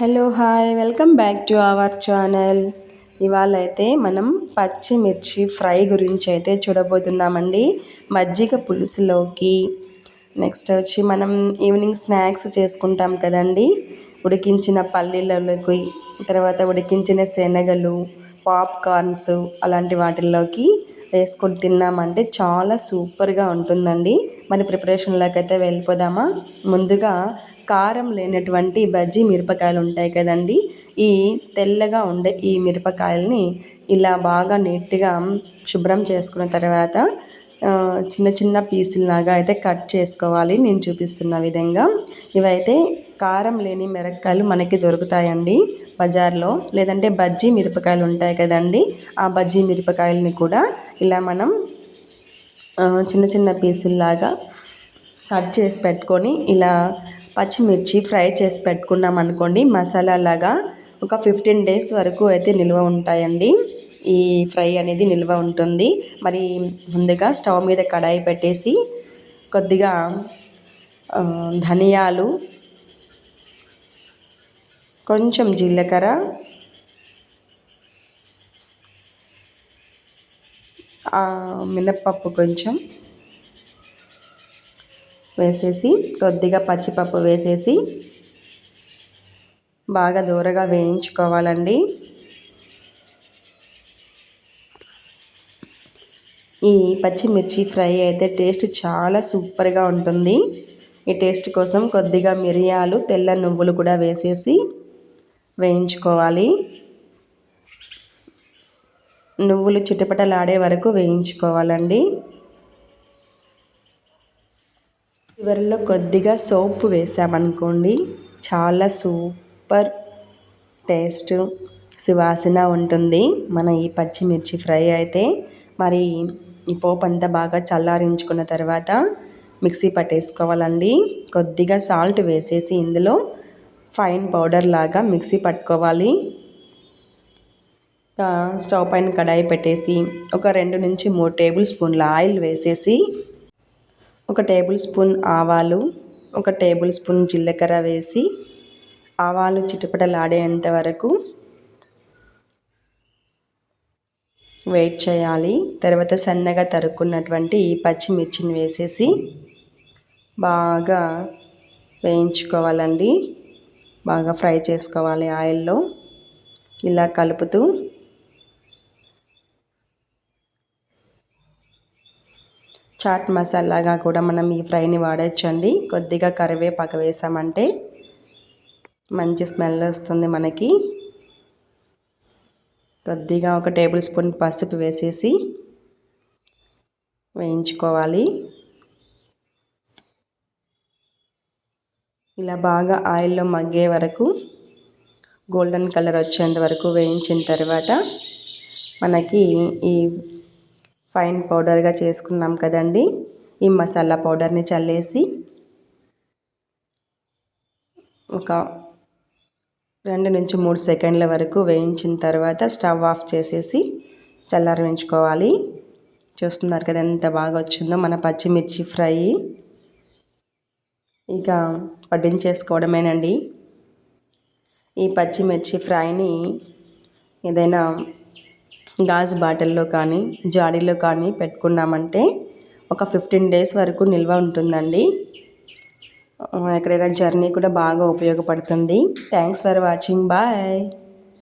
Hello hi welcome back to our channel. ఇవాళ అయితే మనం పచ్చిమిర్చి ఫ్రై గురించి అయితే చూడబోతున్నామండి. మజ్జిగ పులుసులోకి. నెక్స్ట్ వచ్చి మనం ఈవినింగ్ స్నాక్స్ చేసుకుంటాం కదండి. ఉడికించిన పల్లీలలోకి తర్వాత ఉడికించిన శనగలు పాప్కార్న్స్ అలాంటి వాటిల్లోకి వేసుకొని తిన్నామంటే చాలా సూపర్గా ఉంటుందండి. మన ప్రిపరేషన్లోకి అయితే వెళ్ళిపోదామా? ముందుగా కారం లేనటువంటి బజ్జీ మిరపకాయలు ఉంటాయి కదండి. ఈ తెల్లగా ఉండే ఈ మిరపకాయల్ని ఇలా బాగా నీట్గా శుభ్రం చేసుకున్న తర్వాత చిన్న చిన్న పీసుల్లాగా అయితే కట్ చేసుకోవాలి. నేను చూపిస్తున్న విధంగా. ఇవైతే కారం లేని మిరపకాయలు మనకి దొరుకుతాయండి బజార్లో. లేదంటే బజ్జీ మిరపకాయలు ఉంటాయి కదండి. ఆ బజ్జీ మిరపకాయలని కూడా ఇలా మనం చిన్న చిన్న పీసుల్లాగా కట్ చేసి పెట్టుకొని ఇలా పచ్చిమిర్చి ఫ్రై చేసి పెట్టుకున్నాం అనుకోండి మసాలాలాగా ఒక ఫిఫ్టీన్ డేస్ వరకు అయితే నిల్వ ఉంటాయండి. ఈ ఫ్రై అనేది నిల్వ ఉంటుంది. మరి ముందుగా స్టవ్ మీద కడాయి పెట్టేసి కొద్దిగా ధనియాలు కొంచెం జీలకర్ర. మినప్పప్పు కొంచెం వేసేసి కొద్దిగా పచ్చిపప్పు వేసేసి బాగా దూరగా వేయించుకోవాలండి. ఈ పచ్చిమిర్చి ఫ్రై అయితే టేస్ట్ చాలా సూపర్గా ఉంటుంది. ఈ టేస్ట్ కోసం కొద్దిగా మిరియాలు తెల్ల నువ్వులు కూడా వేసేసి వేయించుకోవాలి. నువ్వులు చిటపటలాడే వరకు వేయించుకోవాలండి. చివరిలో కొద్దిగా సోపు వేసామనుకోండి చాలా సూపర్ టేస్ట్ సువాసన ఉంటుంది. మన ఈ పచ్చిమిర్చి ఫ్రై అయితే మరి ఈ పోపు అంతా బాగా చల్లారించుకున్న తర్వాత మిక్సీ పట్టేసుకోవాలండి. కొద్దిగా సాల్ట్ వేసేసి ఇందులో ఫైన్ పౌడర్ లాగా మిక్సీ పట్టుకోవాలి. స్టవ్ పైన కడాయి పెట్టేసి ఒక రెండు నుంచి మూడు టేబుల్ స్పూన్ల ఆయిల్ వేసేసి ఒక టేబుల్ స్పూన్ ఆవాలు ఒక టేబుల్ స్పూన్ జీలకర్ర వేసి ఆవాలు చిటపటలాడేంత వరకు వెయిట్ చేయాలి. తర్వాత సన్నగా తరుక్కున్నటువంటి ఈ పచ్చిమిర్చిని వేసేసి బాగా వేయించుకోవాలండి. బాగా ఫ్రై చేసుకోవాలి ఆయిల్లో. ఇలా కలుపుతూ చాట్ మసాలాగా కూడా మనం ఈ ఫ్రైని వాడచ్చండి. కొద్దిగా కరివేపాకు వేసామంటే మంచి స్మెల్ వస్తుంది మనకి. కొద్దిగా ఒక టేబుల్ స్పూన్ పసుపు వేసేసి వేయించుకోవాలి. ఇలా బాగా ఆయిల్లో మగ్గే వరకు గోల్డెన్ కలర్ వచ్చేంత వరకు వేయించిన తర్వాత మనకి ఈ ఫైన్ పౌడర్గా చేసుకున్నాం కదండి. ఈ మసాలా పౌడర్ని చల్లేసి ఒక రెండు నుంచి మూడు సెకండ్ల వరకు వేయించిన తర్వాత స్టవ్ ఆఫ్ చేసేసి చల్లారించుకోవాలి చూస్తున్నారు కదా ఎంత బాగా వచ్చిందో మన పచ్చిమిర్చి ఫ్రై. ఇక వడ్డించేసుకోవడమేనండి. ఈ పచ్చిమిర్చి ఫ్రైని ఏదైనా గాజు బాటిల్లో కానీ జాడీలో కానీ పెట్టుకున్నామంటే ఒక ఫిఫ్టీన్ డేస్ వరకు నిల్వ ఉంటుందండి. ఎక్కడైనా జర్నీ కూడా బాగా ఉపయోగపడుతుంది. Thanks for watching. బాయ్.